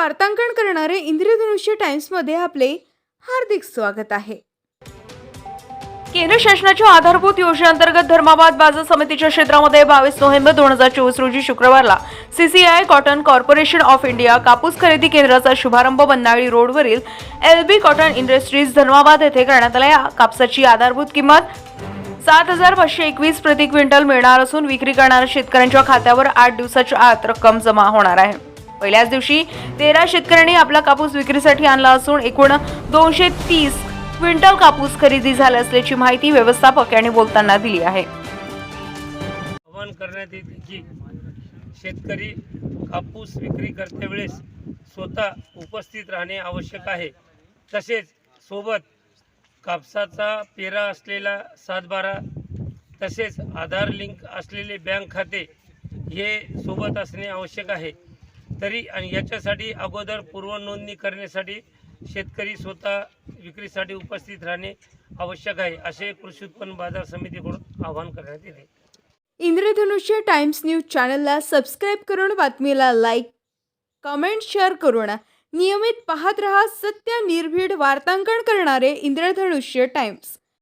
वार्तांकन करणारे इंद्रधनुष्य टाइम्समध्ये आपले हार्दिक स्वागत आहे. केंद्र शासनाच्या आधारभूत योजनेअंतर्गत धर्माबाद बाजार समितीच्या क्षेत्रामध्ये बावीस नोव्हेंबर दोन हजार चोवीस रोजी शुक्रवारला CCI cotton corporation of India कापूस खरेदी केंद्राचा शुभारंभ बन्नाळी रोडवरील L B cotton industries Dharmabad येथे करण्यात आला. या कापसाची आधारभूत किंमत सात हजार पाचशे एकवीस प्रति क्विंटल मिळणार असून विक्री करणाऱ्या शेतकऱ्यांच्या खात्यावर आठ दिवसाच्या आत रक्कम जमा होणार आहे. पहिल्याच दिवशी तेरा शेतकऱ्यांनी आपला कापूस विक्रीसाठी आणला असून एकूण दोनशे तीस क्विंटल कापूस खरेदी झाला असल्याची माहिती व्यवस्थापक यांनी बोलताना दिली आहे. आवाहन करण्यात येते की शेतकरी कापूस विक्री करतेवेळेस स्वतः उपस्थित राहणे आवश्यक आहे. तसेच सोबत कापसाचा पेरा असलेला सातबारा तसेच आधार लिंक असलेले बँक खाते हे सोबत असणे आवश्यक आहे. तरी आणि याच्यासाठी अगोदर पूर्वनोंदणी करण्यासाठी शेतकरी स्वतः विक्रीसाठी उपस्थित राहणे आवश्यक आहे असे कृषी उत्पन्न बाजार समितीकडून आवाहन करण्यात येते. इंद्रधनुष्य टाइम्स न्यूज चॅनलला सबस्क्राईब करून बातमीला लाईक कमेंट शेअर करून नियमित पाहत रहा सत्य निर्भीड वार्तांकन करणारे इंद्रधनुष्य टाइम्स.